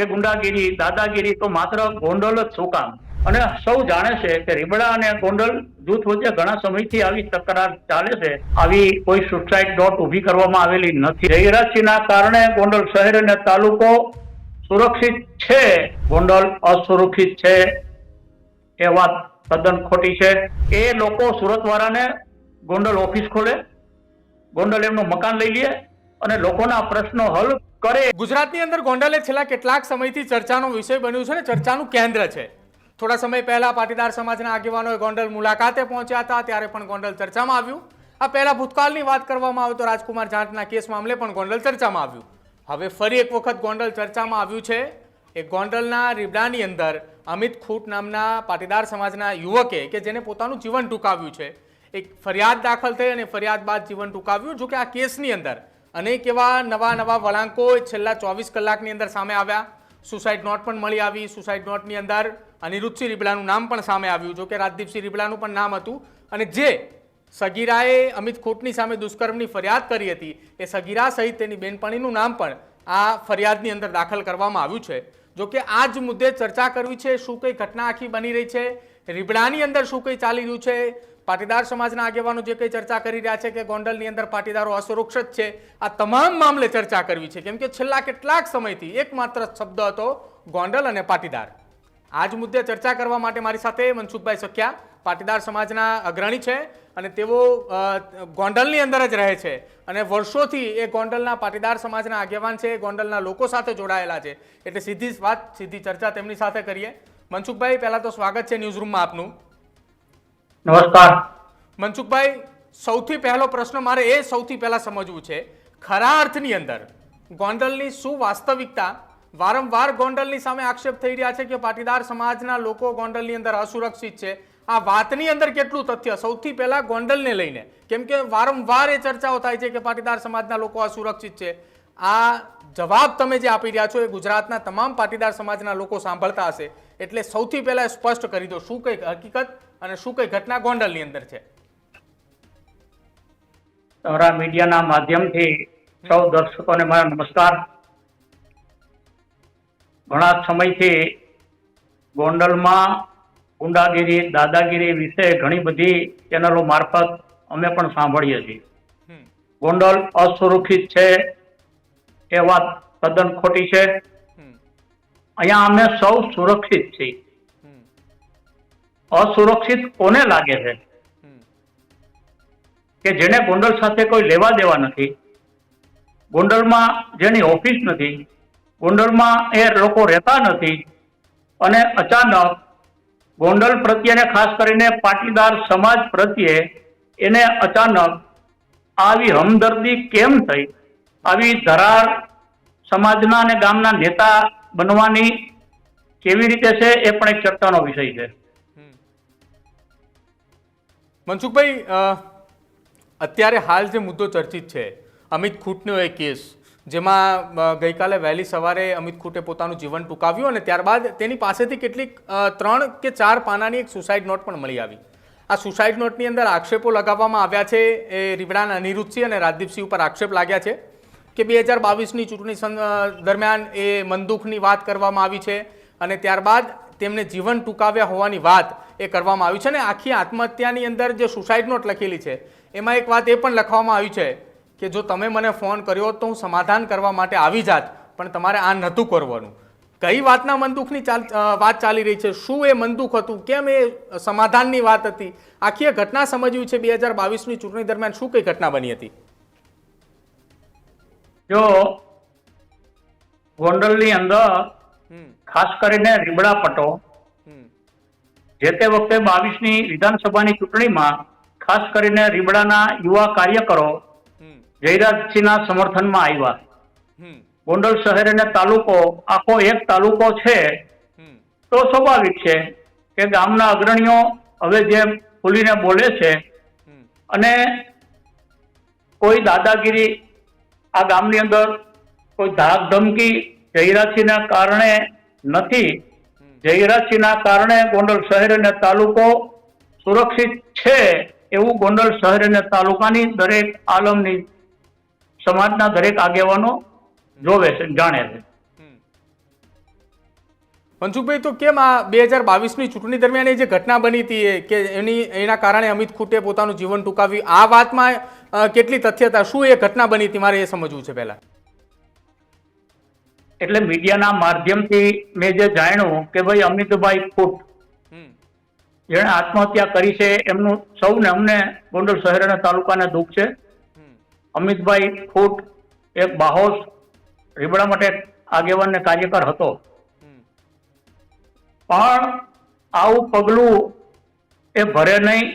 કે ગુંડાગીરી, દાદાગીરી તો માત્ર ગોંડલ જ શું કામ? અને સૌ જાણે છે કે રીબડા અને ગોંડલ જૂથ વચ્ચે ઘણા સમયથી આવી તકરાર ચાલે છે. આવી કોઈ સુસાઇડ ડોટ ઊભી કરવામાં આવેલી નથી. જયરાજસિંહના કારણે ગોંડલ શહેર અને તાલુકો સુરક્ષિત છે. ગોંડલ અસુરક્ષિત છે. એ વાત તદ્દન ખોટી છે. એ લોકો સુરતવાળાને ગોંડલ ઓફિસ ખોલે. ગોંડલ એમનું મકાન લઈ લે. અને લોકોના પ્રશ્નો હલ કરે. ગુજરાતની અંદર ગોંડલ છેલ્લા કેટલાક સમયથી ચર્ચાનો વિષય બન્યું છે ને ચર્ચાનું કેન્દ્ર છે. થોડા સમય પહેલા પાટીદાર સમાજના આગેવાનોએ ગોંડલ મુલાકાતે પહોંચ્યા હતા, ત્યારે પણ ગોંડલ ચર્ચામાં આવ્યું. આ પહેલા ભૂતકાળની વાત કરવામાં આવે તો રાજકુમાર જાટના કેસ મામલે પણ ગોંડલ ચર્ચામાં આવ્યું. હવે ફરી એક વખત ગોંડલ ચર્ચામાં આવ્યું છે એ ગોંડલના રીબડાની અંદર અમિત ખૂટ નામના પાટીદાર સમાજના યુવકે કે જેને પોતાનું જીવન ટૂંકાવ્યું છે, એક ફરિયાદ દાખલ થઈ અને ફરિયાદ બાદ જીવન ટૂંકાવ્યું. જો કે આ કેસની અંદર અનેક એવા નવા નવા વળાંકો છેલ્લા ચોવીસ કલાકની અંદર સામે આવ્યા. સુસાઇડ નોટ પણ મળી આવી. સુસાઇડ નોટની અંદર અનિરુદ્ધસિંહ રીબડાનું નામ પણ સામે આવ્યું. જો કે રાજદીપસિંહ રીબડાનું પણ નામ હતું. અને જે સગીરાએ અમિત ખોટની સામે દુષ્કર્મની ફરિયાદ કરી હતી, એ સગીરા સહિત તેની બેનપણીનું નામ પણ આ ફરિયાદની અંદર દાખલ કરવામાં આવ્યું છે. જો કે આ જ મુદ્દે ચર્ચા કરવી છે, શું કઈ ઘટના આખી બની રહી છે રીબડાની અંદર શું કંઈ ચાલી રહ્યું છે પાટીદાર સમાજના આગેવાનો જે કંઈ ચર્ચા કરી રહ્યા છે કે ગોંડલની અંદર પાટીદારો અસુરક્ષિત છે, આ તમામ મામલે ચર્ચા કરવી છે. કેમ કે છેલ્લા કેટલાક સમયથી એકમાત્ર શબ્દ હતો ગોંડલ અને પાટીદાર. આ જ મુદ્દે ચર્ચા કરવા માટે મારી સાથે મનસુખભાઈ સખ્યા, પાટીદાર સમાજના અગ્રણી છે અને તેઓ ગોંડલની અંદર જ રહે છે. અને વર્ષોથી એ ગોંડલના પાટીદાર સમાજના આગેવાન છે ગોંડલના લોકો સાથે જોડાયેલા છે. એટલે સીધી વાત, સીધી ચર્ચા તેમની સાથે કરીએ. મનસુખભાઈ, પહેલાં તો સ્વાગત છે ન્યૂઝરૂમમાં આપનું. નમસ્કાર. મનસુખભાઈ, સૌથી પહેલો પ્રશ્ન મારે એ સૌથી પહેલા સમજવું છે. ખરા અર્થની અંદર ગોંડલની શું વાસ્તવિકતા વારંવાર ગોંડલની સામે આક્ષેપ થઈ રહ્યા છે કે પાટીદાર સમાજના લોકો ગોંડલની અંદર અસુરક્ષિત છે. આ વાતની અંદર કેટલું તથ્ય? સૌથી પહેલા ગોંડલને લઈને. કેમ કે વારંવાર એ ચર્ચાઓ થાય છે કે પાટીદાર સમાજના લોકો અસુરક્ષિત છે. આ જવાબ તમે જે આપી રહ્યા છો એ ગુજરાતના તમામ પાટીદાર સમાજના લોકો સાંભળતા હશે. એટલે સૌથી પહેલા સ્પષ્ટ કરી દો. શું કંઈક હકીકત? અને શું કઈ ઘટના ગોંડલની અંદર છે? તમારા મીડિયાના માધ્યમથી સૌ દર્શકોને મારા નમસ્કાર. ઘણા સમયથી ગોંડલમાં ગુંડાગીરી દાદાગીરી વિશે ઘણી બધી ચેનલો મારફત અમે પણ સાંભળીએ છીએ. ગોંડલ અસુરક્ષિત છે એ વાત તદ્દન ખોટી છે. અહીંયા અમે સૌ સુરક્ષિત છીએ. અસુરક્ષિત કોને લાગે છે? કે જેને ગોંડલ સાથે કોઈ લેવા દેવા નથી ગોંડલમાં જેની ઓફિસ નથી ગોંડલમાં એ લોકો રહેતા નથી અને અચાનક ગોંડલ પ્રત્યેને ખાસ કરીને પાટીદાર સમાજ પ્રત્યે એને અચાનક આવી હમદર્દી કેમ થઈ? આવી ધરાર સમાજના અને ગામના નેતા બનવાની કેવી રીતે છે એ પણ એક ચર્ચાનો વિષય છે. મનસુખભાઈ અત્યારે હાલ જે મુદ્દો ચર્ચિત છે, અમિત ખૂટનો એ કેસ, જેમાં ગઈકાલે વહેલી સવારે અમિત ખૂટે પોતાનું જીવન ટૂંકાવ્યું અને ત્યારબાદ તેની પાસેથી કેટલીક ત્રણ કે ચાર પાનાની એક સુસાઇડ નોટ પણ મળી આવી. આ સુસાઇડ નોટની અંદર આક્ષેપો લગાવવામાં આવ્યા છે એ રીબડાના અનિરુદ્ધસિંહ અને રાજદીપસિંહ ઉપર આક્ષેપ લાગ્યા છે કે બે હજાર બાવીસની ચૂંટણી દરમિયાન એ મનદુખની વાત કરવામાં આવી છે અને ત્યારબાદ તેમને જીવન ટૂંકાવ્યા હોવાની વાત એ કરવામાં આવી છે અને આખી આત્મહત્યાની અંદર જે સુસાઇડ નોટ લખેલી છે, એમાં એક વાત એ પણ લખવામાં આવી છે કે જો તમે મને ફોન કર્યો તો હું સમાધાન કરવા માટે આવી જાત, પણ તમારે આ નહોતું કરવાનું. કઈ વાતના મનદુખની ચાલ વાત ચાલી રહી છે? શું એ મનદુખ હતું? કેમ એ સમાધાનની વાત હતી? આખી એ ઘટના સમજવી છે બે હજાર બાવીસની ચૂંટણી દરમિયાન શું કઈ ઘટના બની હતી? જો ગોંડલની અંદર ખાસ કરીને રીબડા પટો જે તે વખતે બાવીસની વિધાનસભાની ચૂંટણીમાં ખાસ કરીને રીબડાના યુવા કાર્યકરો જયરાજસિંહના સમર્થનમાં આવ્યા. ગોંડલ શહેર અને તાલુકો આખો એક તાલુકો છે તો સ્વાભાવિક છે કે ગામના અગ્રણીઓ હવે જે ખુલીને બોલે છે અને કોઈ દાદાગીરી આ ગામની અંદર કોઈ ધાક ધમકી જયરાજસિંહના કારણે નથી. જયરાજસિંહના કારણે ગોંડલ શહેર અને તાલુકો સુરક્ષિત છે એવું ગોંડલ શહેર અને તાલુકાની દરેક આલમની સમાજના દરેક આગેવાનો જોવે છે, જાણે છે. મનસુખભાઈ તો કેમ આ બે હજાર બાવીસની ચૂંટણી દરમિયાન જે ઘટના બની હતી કે એની, એના કારણે અમિત ખૂટે પોતાનું જીવન ટૂંકાવ્યું? આ વાતમાં કેટલી તથ્યતા શું એ ઘટના બની હતી? મારે એ સમજવું છે પહેલા. એટલે મીડિયાના માધ્યમથી મેં જે જાણ્યું કે ભાઈ અમિતભાઈ ફૂટ જેણે આત્મહત્યા કરી છે એમનું સૌને અમને ગોંડલ શહેર અને તાલુકાને દુઃખ છે. અમિતભાઈ ફૂટ એક બાહોશ રીબડા માટે આગેવાન ને કાર્યકર હતો. પણ આવું પગલું એ ભરે નહીં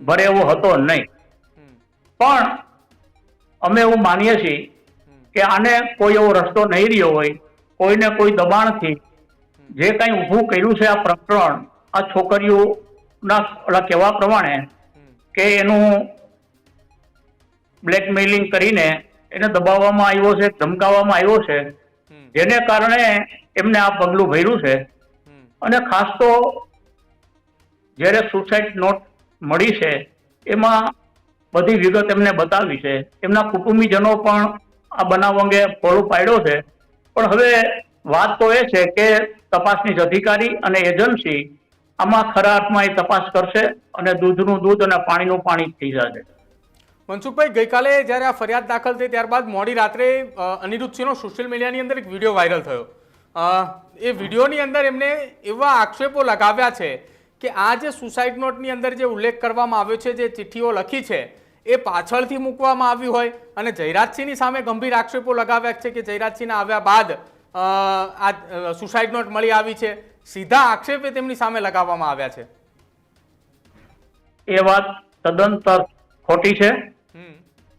ભરે એવો હતો નહીં. પણ અમે એવું માનીએ છીએ કે આને કોઈ એવો રસ્તો નહીં રહ્યો હોય કોઈને કોઈ દબાણથી જે કંઈ ઊભું કર્યું છે આ પ્રકરણ, આ છોકરીઓના ઓલા કહેવા પ્રમાણે કે એનું બ્લેકમેલિંગ કરીને એને દબાવવામાં આવ્યો છે, ધમકાવવામાં આવ્યો છે, જેને કારણે એમને આ પગલું ભર્યું છે. અને ખાસ તો જ્યારે સુસાઇડ નોટ મળી છે, એમાં બધી વિગત એમને બતાવી છે. એમના કુટુંબીજનો પણ આ બનાવ અંગે ફોલો પાડ્યો છે. પણ હવે વાત તો એ છે કે તપાસની અધિકારી અને એજન્સી આમાં ખરા અર્થમાં એ તપાસ કરશે અને દૂધનું દૂધ અને પાણીનું પાણી થઈ જશે. મનસુખભાઈ ગઈકાલે જ્યારે આ ફરિયાદ દાખલ થઈ ત્યારબાદ મોડી રાત્રે અ, અનિરુદ્ધસિંહનો સોશિયલ મીડિયાની અંદર એક વીડિયો વાયરલ થયો. એ વિડીયોની અંદર એમને એવા આક્ષેપો લગાવ્યા છે કે આ જે સુસાઇડ નોટની અંદર જે ઉલ્લેખ કરવામાં આવ્યો છે જે ચિઠ્ઠીઓ લખી છે એ પાછળથી મૂકવામાં આવ્યું હોય. અને જયરાજસિંહની સામે ગંભીર આક્ષેપો લગાવ્યા છે કે જયરાજસિંહના આવ્યા બાદ આ સુસાઇડ નોટ મળી આવી છે. સીધા આક્ષેપે તેમની સામે લગાવવામાં આવ્યા છે. એ વાત તદ્દન ખોટી છે.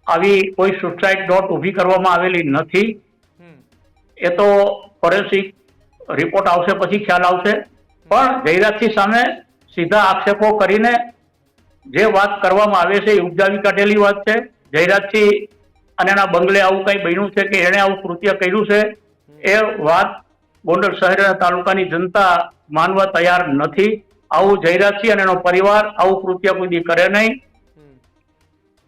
આવી કોઈ સુસાઇડ નોટ ઊભી કરવામાં આવેલી નથી. એ તો ફોરેન્સિક રિપોર્ટ આવશે પછી ખ્યાલ આવશે. પણ જયરાજસિંહ સામે સીધા આક્ષેપો કરીને જે વાત કરવામાં આવે છે એ ઉપજાવી કાઢેલી વાત છે. જયરાજસિંહ અને એના બંગલે આવું કઈ બન્યું છે કે એણે આવું કૃત્ય કર્યું છે? એ વાત ગોંડલ શહેર અને તાલુકાની જનતા માનવા તૈયાર નથી. આવું જયરાજસિંહ અને એનો પરિવાર આવું કૃત્ય કોઈ કરે નહીં.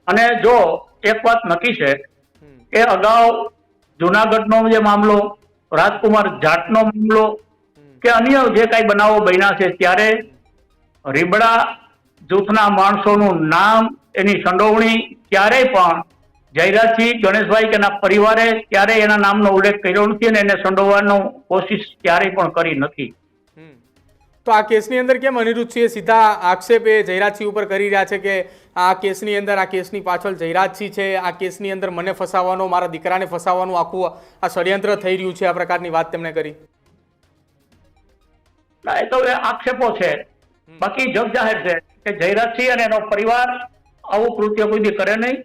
અને જો એક વાત નક્કી છે એ અગાઉ જુનાગઢનો જે મામલો, રાજકુમાર જાટનો મામલો કે અન્ય જે કાંઈ બનાવો બન્યા છે, ત્યારે રીબડા જૂથના માણસોનું નામ એની સંડોવણી ક્યારેય પણ જયરાજસિંહ ગણેશભાઈ કે એના પરિવારે ક્યારેય એના નામનો ઉલ્લેખ કર્યો નથી અને એને સંડોવવાનો કોશિશ ક્યારેય પણ કરી નથી. તો આ કેસની અંદર કેમ અનિરુદ્ધસિંહે સીધા આક્ષેપ એ જયરાજસિંહ ઉપર કરી રહ્યા છે કે આ કેસની અંદર આ કેસની પાછળ જયરાજસિંહ છે આ કેસની અંદર મને ફસાવવાનો મારા દીકરાને ફસાવવાનું આખું આ ષડયંત્ર થઈ રહ્યું છે આ પ્રકારની વાત તેમણે કરી. ના, એ તો આક્ષેપો છે. બાકી જગ જાહેર છે. કે જયરાજસિંહ અને એનો પરિવાર આવું કૃત્ય કોઈ કરે નહીં.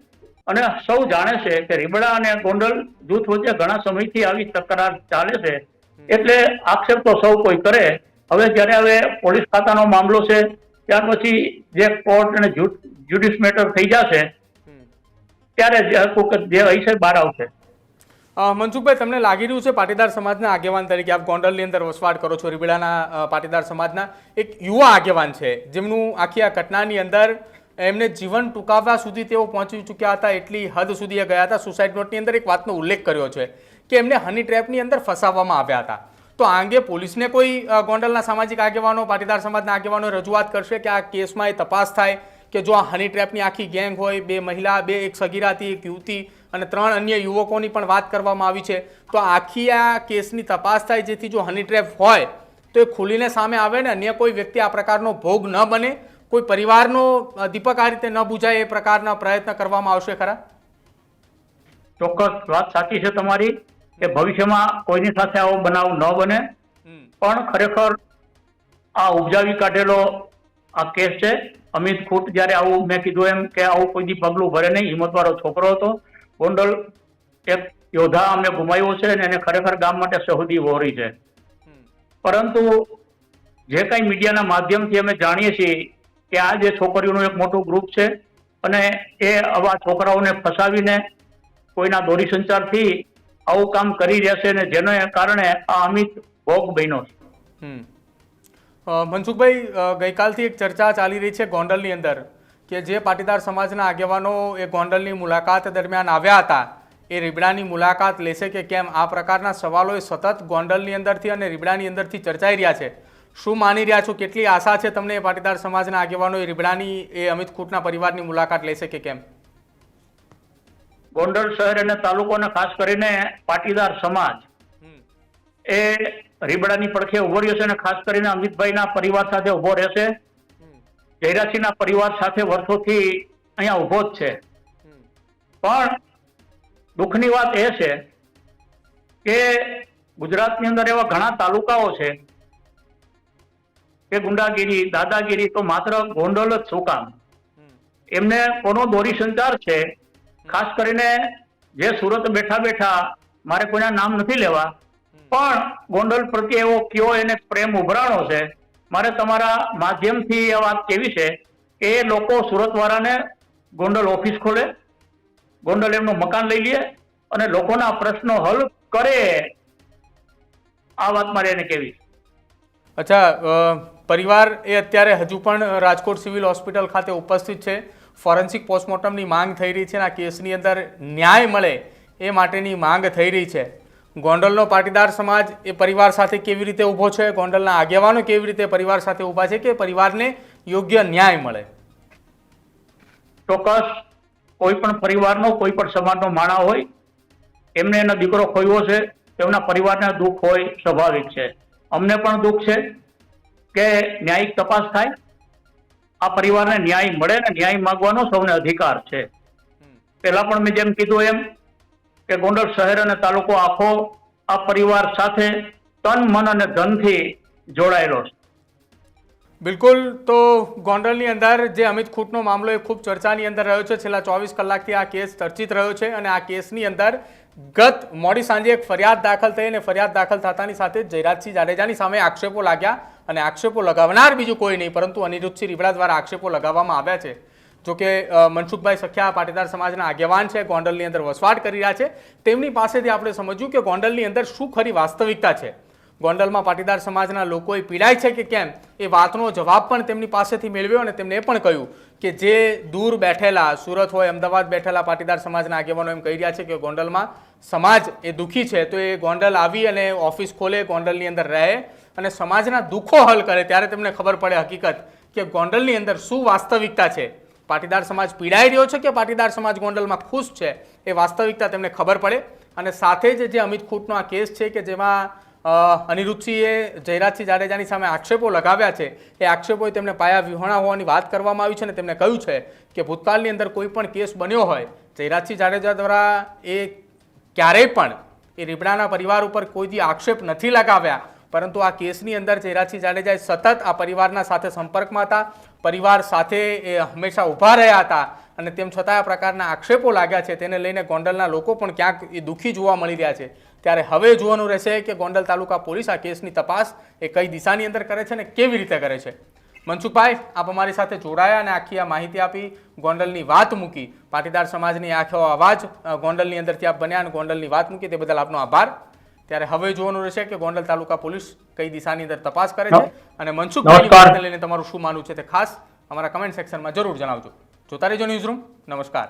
અને સૌ જાણે છે કે રીબડા અને ગોંડલ જૂથ વચ્ચે ઘણા સમયથી આવી તકરાર ચાલે છે. એટલે આક્ષેપ તો સૌ કોઈ કરે. હવે જ્યારે હવે પોલીસ ખાતાનો મામલો છે ત્યાર પછી જે કોર્ટ અને જ્યુડિશ મેટર થઈ જશે ત્યારે જે હકુકત જે હશે બહાર આવશે. મનસુખભાઈ, તમને લાગી રહ્યું છે પાટીદાર સમાજના આગેવાન તરીકે? આપ ગોંડલની અંદર વસવાટ કરો છો, રીબીડાના પાટીદાર સમાજના. એક યુવા આગેવાન છે, જેમનું આખી આ ઘટનાની અંદર એમને જીવન ટૂંકાવવા સુધી તેઓ પહોંચી ચૂક્યા હતા, એટલી હદ સુધી એ ગયા હતા. સુસાઇડ નોટની અંદર એક વાતનો ઉલ્લેખ કર્યો છે કે એમને હની ટ્રેપની અંદર ફસાવવામાં આવ્યા હતા. તો આ અંગે પોલીસને કોઈ ગોંડલના સામાજિક આગેવાનો, પાટીદાર સમાજના આગેવાનો રજૂઆત કરશે કે આ કેસમાં એ તપાસ થાય કે જો આ હની ટ્રેપની આખી ગેંગ હોય, બે મહિલા, બે એક સગીરાથી એક યુવતી અને ત્રણ અન્ય યુવકોની પણ વાત કરવામાં આવી છે. તો આખી આ કેસની તપાસ થાય જેથી જો હની ટ્રેપ હોય તો એ ખુલીને સામે આવે ને અન્ય કોઈ વ્યક્તિ આ પ્રકારનો ભોગ ન બને. કોઈ પરિવારનો દીપક આ રીતે ન બુજાય એ પ્રકારના પ્રયત્ન કરવામાં આવશે ખરા? ચોક્કસ વાત સાચી છે તમારી કે ભવિષ્યમાં કોઈની સાથે આવો બનાવ ન બને. પણ ખરેખર આ ઉપજાવી કાઢેલો આ કેસ છે. અમિત ખૂટ જ્યારે આવું મેં કીધું એમ કે આવું કોઈ દી પગલું ભરે નહીં. હિંમતવાળો છોકરો હતો. ગોંડલ એક યોદ્ધા અમને ગુમાવ્યો છે અને એને ખરેખર ગામ માટે સહુદી વહોરી છે. પરંતુ જે કાંઈ મીડિયાના માધ્યમથી અમે જાણીએ છીએ કે આ જે છોકરીઓનું એક મોટું ગ્રુપ છે અને એ આવા છોકરાઓને ફસાવીને કોઈના દોરી સંચારથી આવું કામ કરી રહ્યા છે અને જેને કારણે આ અમિત ભોગ બન્યો છે. મનસુખભાઈ ગઈકાલથી એક ચર્ચા ચાલી રહી છે ગોંડલની અંદર. કે જે પાટીદાર સમાજના આગેવાનો એ ગોંડલની મુલાકાત દરમિયાન આવ્યા હતા એ રીબડાની મુલાકાત લેશે કે કેમ? આ પ્રકારના સવાલો એ સતત ગોંડલની અંદરથી અને રીબડાની અંદરથી ચર્ચાઈ રહ્યા છે. શું માની રહ્યા છો? કેટલી આશા છે તમને પાટીદાર સમાજના આગેવાનો એ રીબડાની એ અમિત ખૂટના પરિવારની મુલાકાત લેશે કે કેમ? ગોંડલ શહેર અને તાલુકોને ખાસ કરીને પાટીદાર સમાજ એ રીબડાની પડખે ઊભો રહ્યો છે અને ખાસ કરીને અમિતભાઈના પરિવાર સાથે ઊભો રહેશે. જયરાજસિંહના પરિવાર સાથે વર્ષોથી અહીંયા ઊભો જ છે. પણ દુઃખની વાત એ છે કે ગુજરાતની અંદર એવા ઘણા તાલુકાઓ છે કે ગુંડાગીરી દાદાગીરી તો માત્ર ગોંડલ જ શું કામ? એમને કોનો દોરી સંચાર છે? ખાસ કરીને જે સુરત બેઠા બેઠા મારે કોઈના નામ નથી લેવા. પણ ગોંડલ પ્રત્યે એવો કયો એને પ્રેમ ઉભરાણો છે મારે તમારા માધ્યમથી એ વાત કેવી છે કે એ લોકો સુરતવાળાને ગોંડલ ઓફિસ ખોલે, ગોંડલ એમનું મકાન લઈ લે અને લોકોના પ્રશ્નો હલ કરે. આ વાત મારે એને કેવી અચ્છા પરિવાર એ અત્યારે હજુ પણ રાજકોટ સિવિલ હોસ્પિટલ ખાતે ઉપસ્થિત છે. ફોરેન્સિક પોસ્ટમોર્ટમની માંગ થઈ રહી છે અને આ કેસની અંદર ન્યાય મળે એ માટેની માંગ થઈ રહી છે. ગોંડલનો પાટીદાર સમાજ એ પરિવાર સાથે કેવી રીતે ઊભો છે? ગોંડલના આગેવાનો કેવી રીતે પરિવાર સાથે ઊભા છે કે પરિવારને યોગ્ય ન્યાય મળે? ચોક્કસ. કોઈ પણ પરિવારનો કોઈ પણ સમાજનો માણા હોય એમને એનો દીકરો ખોયો છે તેમના પરિવારને દુઃખ હોય સ્વાભાવિક છે. અમને પણ દુઃખ છે કે ન્યાયિક તપાસ થાય. આ પરિવારને ન્યાય મળે ને ન્યાય માંગવાનો સૌને અધિકાર છે. પહેલા પણ મેં જેમ કીધું એમ કે ગોંડલ શહેર અને તાલુકો આખો આ પરિવાર સાથે તન, મન અને ધનથી જોડાયેલો છે. બિલકુલ, તો ગોંડલની અંદર જે અમિત ખૂટનો મામલો એ ખૂબ ચર્ચાની અંદર રહ્યો છે. છેલ્લા ચોવીસ કલાકથી આ કેસ ચર્ચિત રહ્યો છે અને આ કેસની અંદર ગત મોડી સાંજે એક ફરિયાદ દાખલ થઈ અને ફરિયાદ દાખલ થતાની સાથે જયરાજસિંહ જાડેજાની સામે આક્ષેપો લાગ્યા અને આક્ષેપો લગાવનાર બીજું કોઈ નહીં, પરંતુ અનિરુદ્ધસિંહ રીબડા દ્વારા આક્ષેપો લગાવવામાં આવ્યા છે. જો કે અ, મનસુખભાઈ સખ્યા પાટીદાર સમાજના આગેવાન છે ગોંડલની અંદર વસવાટ કરી રહ્યા છે. તેમની પાસેથી આપણે સમજ્યું કે ગોંડલની અંદર શું ખરી વાસ્તવિકતા છે. ગોંડલમાં પાટીદાર સમાજના લોકોએ પીડાય છે કે કેમ? એ વાતનો જવાબ પણ તેમની પાસેથી મેળવ્યો અને તેમણે એ પણ કહ્યું કે જે દૂર બેઠેલા સુરત હોય અમદાવાદ બેઠેલા પાટીદાર સમાજના આગેવાનો એમ કહી રહ્યા છે કે ગોંડલમાં સમાજ એ દુઃખી છે તો એ ગોંડલ આવી અને ઓફિસ ખોલે ગોંડલની અંદર રહે અને સમાજના દુઃખો હલ કરે. ત્યારે તેમને ખબર પડે હકીકત કે ગોંડલની અંદર શું વાસ્તવિકતા છે. પાટીદાર સમાજ પીડાઈ રહ્યો છે કે પાટીદાર સમાજ ગોંડલમાં ખુશ છે એ વાસ્તવિકતા તેમને ખબર પડે. અને સાથે જ જે અમિત ખૂટનો આ કેસ છે કે જેમાં અનિરુદ્ધસિંહે જયરાજસિંહ જાડેજાની સામે આક્ષેપો લગાવ્યા છે, એ આક્ષેપોએ તેમને પાયા વિહોણા હોવાની વાત કરવામાં આવી છે અને તેમને કહ્યું છે કે ભૂતકાળની અંદર કોઈ પણ કેસ બન્યો હોય, જયરાજસિંહ જાડેજા દ્વારા એ ક્યારેય પણ એ રીબડાના પરિવાર ઉપર કોઈથી આક્ષેપ નથી લગાવ્યા. પરંતુ આ કેસની અંદર ચેરાચી જાડેજા સતત આ પરિવારના સાથે સંપર્કમાં હતા. પરિવાર સાથે એ હંમેશા ઊભા રહ્યા હતા અને તેમ છતાં આ પ્રકારના આક્ષેપો લાગ્યા છે તેને લઈને ગોંડલના લોકો પણ ક્યાંક એ દુઃખી જોવા મળી રહ્યા છે. ત્યારે હવે જોવાનું રહેશે કે ગોંડલ તાલુકા પોલીસ આ કેસની તપાસ એ કઈ દિશાની અંદર કરે છે અને કેવી રીતે કરે છે. મનસુખભાઈ, આપ અમારી સાથે જોડાયા અને આખી આ માહિતી આપી, ગોંડલની વાત મૂકી. પાટીદાર સમાજની આખો અવાજ ગોંડલની અંદરથી આપ બન્યા અને ગોંડલની વાત મૂકી તે બદલ આપનો આભાર. ત્યારે હવે જોવાનું રહેશે કે ગોંડલ તાલુકા પોલીસ કઈ દિશાની અંદર તપાસ કરે છે અને મનસુખ. લઈને તમારું શું માનવું છે તે ખાસ અમારા કમેન્ટ સેક્શનમાં જરૂર જણાવજો. જોતા રહેજો ન્યૂઝ રૂમ નમસ્કાર.